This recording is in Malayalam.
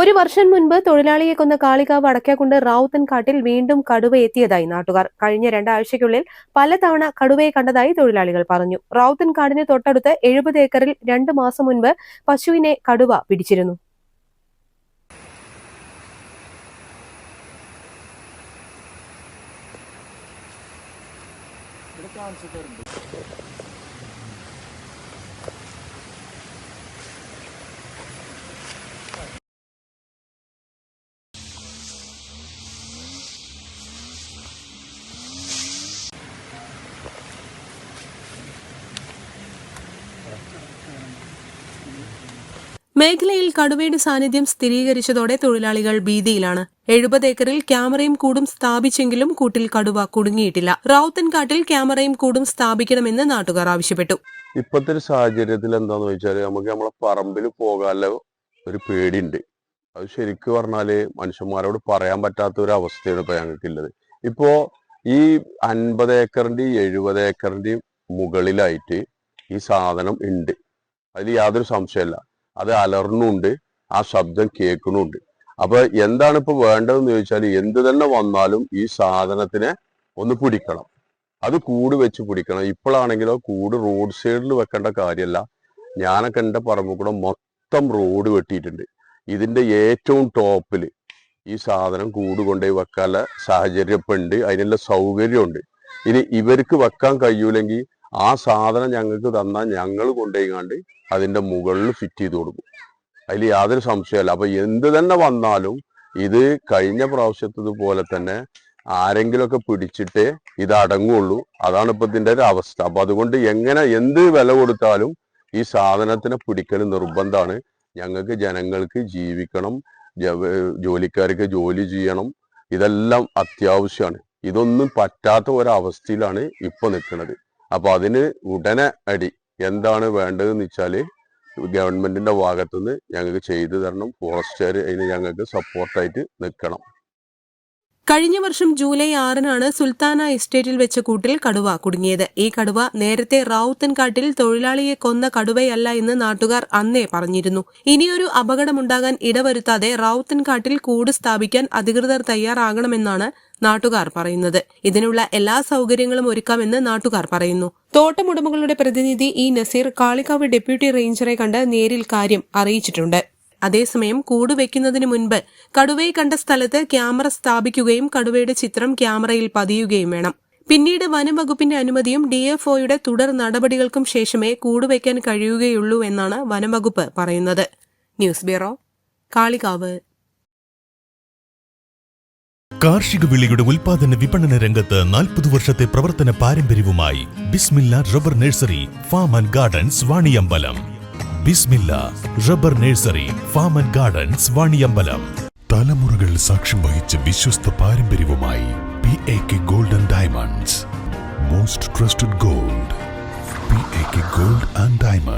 ഒരു വർഷം മുൻപ് തൊഴിലാളിയെ കൊന്ന കാളികാവ് അടയ്ക്കാക്കുണ്ട് റാവുത്തൻകാട്ടിൽ വീണ്ടും കടുവ എത്തിയതായി നാട്ടുകാർ. കഴിഞ്ഞ രണ്ടാഴ്ചയ്ക്കുള്ളിൽ പലതവണ കടുവയെ കണ്ടതായി തൊഴിലാളികൾ പറഞ്ഞു. റാവുത്തൻകാടിന് തൊട്ടടുത്ത് എഴുപത് ഏക്കറിൽ രണ്ട് മാസം മുൻപ് പശുവിനെ കടുവ പിടിച്ചിരുന്നു. മേഖലയിൽ കടുവയുടെ സാന്നിധ്യം സ്ഥിരീകരിച്ചതോടെ തൊഴിലാളികൾ ഭീതിയിലാണ്. എഴുപത് ഏക്കറിൽ ക്യാമറയും കൂടും സ്ഥാപിച്ചെങ്കിലും കൂട്ടിൽ കടുവ കുടുങ്ങിയിട്ടില്ല. റൌത്തൻകാട്ടിൽ ക്യാമറയും കൂടും സ്ഥാപിക്കണമെന്ന് നാട്ടുകാർ ആവശ്യപ്പെട്ടു. ഇപ്പോഴത്തെ ഒരു സാഹചര്യത്തിൽ എന്താന്ന് വെച്ചാൽ നമുക്ക് നമ്മളെ പറമ്പിൽ പോകാനുള്ള ഒരു പേടിയുണ്ട്. അത് ശരിക്ക് പറഞ്ഞാൽ മനുഷ്യന്മാരോട് പറയാൻ പറ്റാത്ത ഒരു അവസ്ഥയാണ് ഇപ്പൊ ഞങ്ങൾക്കുള്ളത്. ഇപ്പോ ഈ അൻപത് ഏക്കറിന്റെയും എഴുപത് ഏക്കറിന്റെയും മുകളിലായിട്ട് ഈ സാധനം ഉണ്ട്. അതിൽ യാതൊരു സംശയമല്ല അത് അലർന്നുണ്ട് ആ ശബ്ദം കേൾക്കണുണ്ട് അപ്പൊ എന്താണ് ഇപ്പൊ വേണ്ടതെന്ന് ചോദിച്ചാൽ എന്ത് തന്നെ വന്നാലും ഈ സാധനത്തിനെ ഒന്ന് പിടിക്കണം. അത് കൂട് വെച്ച് പിടിക്കണം. ഇപ്പോഴാണെങ്കിലോ കൂട് റോഡ് സൈഡിൽ വെക്കേണ്ട കാര്യമല്ല. ഞാനൊക്കെ എന്റെ പറമ്പിൽ കൂടെ മൊത്തം റോഡ് വെട്ടിയിട്ടുണ്ട്. ഇതിന്റെ ഏറ്റവും ടോപ്പിൽ ഈ സാധനം കൂട് കൊണ്ടുപോയി വെക്കാനുള്ള സാഹചര്യം ഇപ്പം ഉണ്ട്. അതിനുള്ള സൗകര്യമുണ്ട്. ഇനി ഇവർക്ക് വെക്കാൻ കഴിയൂലെങ്കിൽ ആ സാധനം ഞങ്ങൾക്ക് തന്നാൽ ഞങ്ങൾ കൊണ്ടുപോയിക്കാണ്ട് അതിന്റെ മുകളിൽ ഫിറ്റ് ചെയ്ത് കൊടുക്കും. അതിൽ യാതൊരു സംശയമല്ല അപ്പം എന്ത് തന്നെ വന്നാലും ഇത് കഴിഞ്ഞ പ്രാവശ്യത്തതുപോലെ തന്നെ ആരെങ്കിലുമൊക്കെ പിടിച്ചിട്ടേ ഇത് അടങ്ങുള്ളൂ. അതാണ് ഇപ്പം ഇതിന്റെ ഒരു അവസ്ഥ. അപ്പം അതുകൊണ്ട് എങ്ങനെ എന്ത് വില കൊടുത്താലും ഈ സാധനത്തിനെ പിടിക്കൽ നിർബന്ധമാണ് ഞങ്ങൾക്ക് ജനങ്ങൾക്ക് ജീവിക്കണം. ജോലിക്കാർക്ക് ജോലി ചെയ്യണം. ഇതെല്ലാം അത്യാവശ്യമാണ് ഇതൊന്നും പറ്റാത്ത ഒരവസ്ഥയിലാണ് ഇപ്പൊ നിൽക്കുന്നത് അപ്പൊ അതിന് ഉടനെ അടി. എന്താണ് വേണ്ടതെന്ന് വെച്ചാൽ ഗവൺമെന്റിന്റെ ഭാഗത്തുനിന്ന് ഞങ്ങൾക്ക് ചെയ്തു തരണം. ഫോറസ്റ്റുകാർ അതിന് ഞങ്ങൾക്ക് സപ്പോർട്ടായിട്ട് നിൽക്കണം. കഴിഞ്ഞ വർഷം ജൂലൈ ആറിനാണ് സുൽത്താന എസ്റ്റേറ്റിൽ വെച്ച കൂട്ടിൽ കടുവ കുടുങ്ങിയത്. ഈ കടുവ നേരത്തെ റാവുത്തൻകാട്ടിൽ തൊഴിലാളിയെ കൊന്ന കടുവയല്ല എന്ന് നാട്ടുകാർ അന്നേ പറഞ്ഞിരുന്നു. ഇനിയൊരു അപകടമുണ്ടാകാൻ ഇടവരുത്താതെ റാവുത്തൻകാട്ടിൽ കൂട് സ്ഥാപിക്കാൻ അധികൃതർ തയ്യാറാകണമെന്നാണ് നാട്ടുകാർ പറയുന്നത്. ഇതിനുള്ള എല്ലാ സൗകര്യങ്ങളും ഒരുക്കാമെന്ന് നാട്ടുകാർ പറയുന്നു. തോട്ടമുടമകളുടെ പ്രതിനിധി ഇ നസീർ കാളിക്കാവ് ഡെപ്യൂട്ടി റേഞ്ചറെ കണ്ട് നേരിൽ കാര്യം അറിയിച്ചിട്ടുണ്ട്. അതേസമയം കൂട് വയ്ക്കുന്നതിന് മുൻപ് കടുവയെ കണ്ട സ്ഥലത്ത് ക്യാമറ സ്ഥാപിക്കുകയും കടുവയുടെ ചിത്രം ക്യാമറയിൽ പതിയുകയും വേണം. പിന്നീട് വനം വകുപ്പിന്റെ അനുമതിയും ഒയുടെ തുടർ നടപടികൾക്കും ശേഷമേ കൂടുവയ്ക്കാൻ കഴിയുകയുള്ളൂ എന്നാണ് വനംവകുപ്പ് പറയുന്നത്. News bureau Kalikavu. കാർഷിക വിളിയുടെ ഉൽപാദന വിപണന രംഗത്ത് നാൽപ്പത് വർഷത്തെ പ്രവർത്തന പാരമ്പര്യവുമായി Bismilla rubber nursery farm and gardens Vaniyambalam. Bismilla rubber nursery farm and gardens Vaniyambalam. തലമുറകൾ സാക്ഷ്യം വഹിച്ച വിശ്വസ്ത പാരമ്പര്യവുമായി P A K golden diamonds most trusted gold P A K gold and diamonds